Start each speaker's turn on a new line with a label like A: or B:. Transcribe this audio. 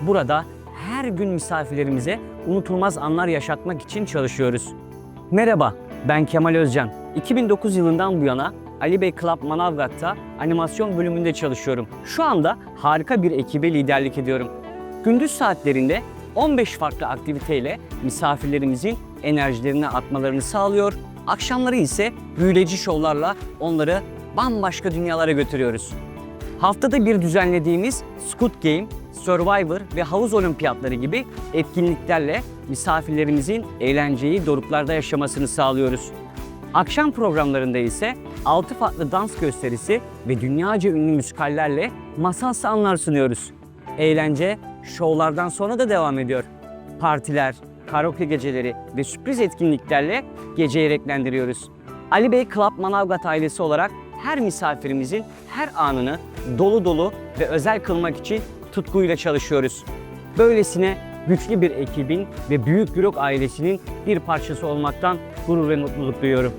A: burada her gün misafirlerimize unutulmaz anlar yaşatmak için çalışıyoruz. Merhaba, ben Kemal Özcan. 2009 yılından bu yana Ali Bey Club Manavgat'ta animasyon bölümünde çalışıyorum. Şu anda harika bir ekibe liderlik ediyorum. Gündüz saatlerinde 15 farklı aktiviteyle misafirlerimizin enerjilerini atmalarını sağlıyor. Akşamları ise büyüleyici şovlarla onları bambaşka dünyalara götürüyoruz. Haftada bir düzenlediğimiz Squid Game, Survivor ve havuz olimpiyatları gibi etkinliklerle misafirlerimizin eğlenceyi doruklarda yaşamasını sağlıyoruz. Akşam programlarında ise 6 farklı dans gösterisi ve dünyaca ünlü müzikallerle masalsı anlar sunuyoruz. Eğlence şovlardan sonra da devam ediyor. Partiler, karaoke geceleri ve sürpriz etkinliklerle geceyi renklendiriyoruz. Ali Bey Club Manavgat ailesi olarak her misafirimizin her anını dolu dolu ve özel kılmak için tutkuyla çalışıyoruz. Böylesine güçlü bir ekibin ve büyük bürok ailesinin bir parçası olmaktan gurur ve mutluluk duyuyorum.